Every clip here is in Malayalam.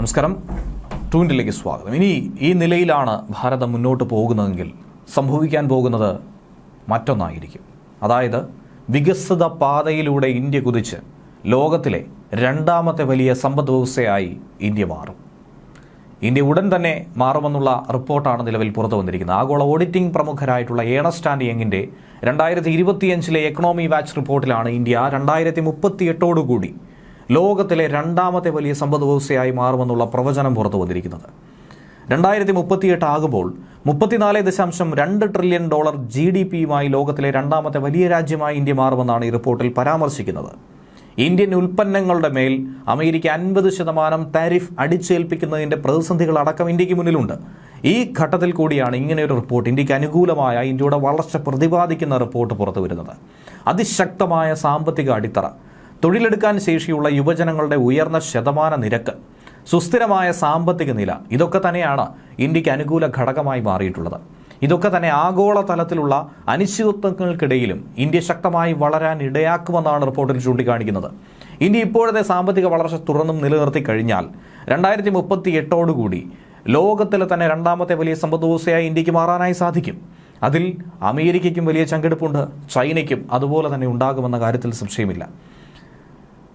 നമസ്കാരം. ടൂൻഡിലേക്ക് സ്വാഗതം. ഇനി ഈ നിലയിലാണ് ഭാരതം മുന്നോട്ട് പോകുന്നതെങ്കിൽ സംഭവിക്കാൻ പോകുന്നത് മറ്റൊന്നായിരിക്കും. അതായത് വികസിത പാതയിലൂടെ ഇന്ത്യ കുതിച്ച് ലോകത്തിലെ രണ്ടാമത്തെ വലിയ സമ്പദ് വ്യവസ്ഥയായി ഇന്ത്യ മാറും. ഇന്ത്യ ഉടൻ തന്നെ മാറുമെന്നുള്ള റിപ്പോർട്ടാണ് നിലവിൽ പുറത്തു വന്നിരിക്കുന്നത്. ആഗോള ഓഡിറ്റിംഗ് പ്രമുഖരായിട്ടുള്ള ഏണസ്റ്റ് ആൻഡ് യങ്ങിന്റെ രണ്ടായിരത്തി ഇരുപത്തിയഞ്ചിലെ എക്കണോമി വാച്ച് റിപ്പോർട്ടിലാണ് ഇന്ത്യ രണ്ടായിരത്തി മുപ്പത്തി എട്ടോടുകൂടി ലോകത്തിലെ രണ്ടാമത്തെ വലിയ സമ്പദ് വ്യവസ്ഥയായി മാറുമെന്നുള്ള പ്രവചനം പുറത്തു വന്നിരിക്കുന്നത്. രണ്ടായിരത്തി മുപ്പത്തിയെട്ട് ആകുമ്പോൾ മുപ്പത്തിനാല് ദശാംശം രണ്ട് ട്രില്യൺ ഡോളർ ജി ഡി പിയുമായി ലോകത്തിലെ രണ്ടാമത്തെ വലിയ രാജ്യമായി ഇന്ത്യ മാറുമെന്നാണ് ഈ റിപ്പോർട്ടിൽ പരാമർശിക്കുന്നത്. ഇന്ത്യൻ ഉൽപ്പന്നങ്ങളുടെ മേൽ അമേരിക്ക അൻപത് ശതമാനം താരിഫ് അടിച്ചേൽപ്പിക്കുന്നതിന്റെ പ്രതിസന്ധികൾ അടക്കം ഇന്ത്യയ്ക്ക് മുന്നിലുണ്ട്. ഈ ഘട്ടത്തിൽ കൂടിയാണ് ഇങ്ങനെ ഒരു റിപ്പോർട്ട് ഇന്ത്യയ്ക്ക് അനുകൂലമായ ഇന്ത്യയുടെ വളർച്ച പ്രതിപാദിക്കുന്ന റിപ്പോർട്ട് പുറത്തു വരുന്നത് അതിശക്തമായ സാമ്പത്തിക അടിത്തറ തൊഴിലെടുക്കാൻ ശേഷിയുള്ള യുവജനങ്ങളുടെ ഉയർന്ന ശതമാന നിരക്ക് സുസ്ഥിരമായ സാമ്പത്തിക നില ഇതൊക്കെ തന്നെയാണ് ഇന്ത്യയ്ക്ക് അനുകൂല ഘടകമായി മാറിയിട്ടുള്ളത്. ഇതൊക്കെ തന്നെ ആഗോള തലത്തിലുള്ള അനിശ്ചിതത്വങ്ങൾക്കിടയിലും ഇന്ത്യ ശക്തമായി വളരാൻ ഇടയാക്കുമെന്നാണ് റിപ്പോർട്ടിൽ ചൂണ്ടിക്കാണിക്കുന്നത്. ഇന്ത്യ ഇപ്പോഴത്തെ സാമ്പത്തിക വളർച്ച തുടർന്നും നിലനിർത്തി കഴിഞ്ഞാൽ രണ്ടായിരത്തി മുപ്പത്തി എട്ടോടുകൂടി ലോകത്തിലെ തന്നെ രണ്ടാമത്തെ വലിയ സമ്പദ്വ്യവസ്ഥയായി ഇന്ത്യയ്ക്ക് മാറാനായി സാധിക്കും. അതിൽ അമേരിക്കയ്ക്കും വലിയ ചങ്കെടുപ്പുണ്ട് ചൈനയ്ക്കും അതുപോലെ തന്നെ ഉണ്ടാകുമെന്ന കാര്യത്തിൽ സംശയമില്ല.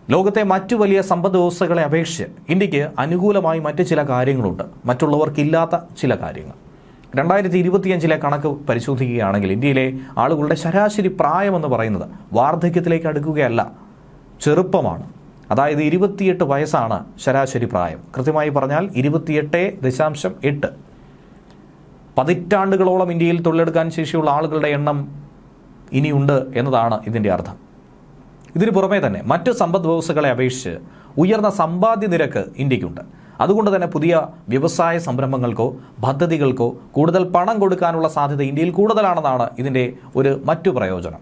ലോകത്തെ മറ്റു വലിയ സമ്പദ് വ്യവസ്ഥകളെ അപേക്ഷിച്ച് ഇന്ത്യയ്ക്ക് അനുകൂലമായി മറ്റ് ചില കാര്യങ്ങളുണ്ട്. മറ്റുള്ളവർക്കില്ലാത്ത ചില കാര്യങ്ങൾ. രണ്ടായിരത്തി ഇരുപത്തിയഞ്ചിലെ കണക്ക് പരിശോധിക്കുകയാണെങ്കിൽ ഇന്ത്യയിലെ ആളുകളുടെ ശരാശരി പ്രായമെന്ന് പറയുന്നത് വാർദ്ധക്യത്തിലേക്ക് അടുക്കുകയല്ല ചെറുപ്പമാണ്. അതായത് ഇരുപത്തിയെട്ട് വയസ്സാണ് ശരാശരി പ്രായം. കൃത്യമായി പറഞ്ഞാൽ ഇരുപത്തിയെട്ട് ദശാംശം എട്ട്. പതിറ്റാണ്ടുകളോളം ഇന്ത്യയിൽ തൊഴിലെടുക്കാൻ ശേഷിയുള്ള ആളുകളുടെ എണ്ണം ഇനിയുണ്ട് എന്നതാണ് ഇതിന്റെ അർത്ഥം. ഇതിനു പുറമേ തന്നെ മറ്റ് സമ്പദ് വ്യവസ്ഥകളെ അപേക്ഷിച്ച് ഉയർന്ന സമ്പാദ്യ നിരക്ക് ഇന്ത്യക്കുണ്ട് അതുകൊണ്ട് തന്നെ പുതിയ വ്യവസായ സംരംഭങ്ങൾക്കോ പദ്ധതികൾക്കോ കൂടുതൽ പണം കൊടുക്കാനുള്ള സാധ്യത ഇന്ത്യയിൽ കൂടുതലാണെന്നാണ് ഇതിന്റെ ഒരു മറ്റു പ്രയോജനം.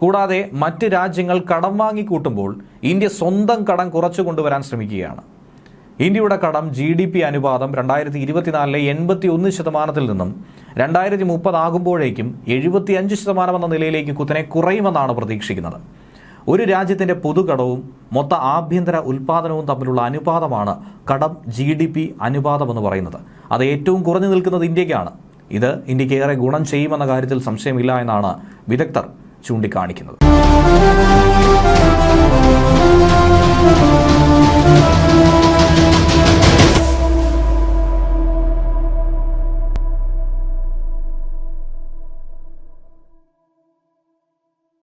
കൂടാതെ മറ്റ് രാജ്യങ്ങൾ കടം വാങ്ങിക്കൂട്ടുമ്പോൾ ഇന്ത്യ സ്വന്തം കടം കുറച്ചു കൊണ്ടുവരാൻ ശ്രമിക്കുകയാണ്. ഇന്ത്യയുടെ കടം ജി ഡി പി അനുപാതം രണ്ടായിരത്തി ഇരുപത്തിനാലിലെ എൺപത്തി ഒന്ന് ശതമാനത്തിൽ നിന്നും രണ്ടായിരത്തി മുപ്പതാകുമ്പോഴേക്കും എഴുപത്തി അഞ്ച് ശതമാനം എന്ന നിലയിലേക്ക് കുത്തനെ കുറയുമെന്നാണ് പ്രതീക്ഷിക്കുന്നത്. ഒരു രാജ്യത്തിന്റെ പൊതുകടവും മൊത്ത ആഭ്യന്തര ഉൽപാദനവും തമ്മിലുള്ള അനുപാതമാണ് കടം ജി ഡി പി അനുപാതം എന്ന് പറയുന്നത്. അത് ഏറ്റവും കുറഞ്ഞു നിൽക്കുന്നത് ഇന്ത്യക്കാണ്. ഇത് ഇന്ത്യയ്ക്ക് ഏറെ ഗുണം ചെയ്യുമെന്ന കാര്യത്തിൽ സംശയമില്ല എന്നാണ് വിദഗ്ധർ ചൂണ്ടിക്കാണിക്കുന്നത്.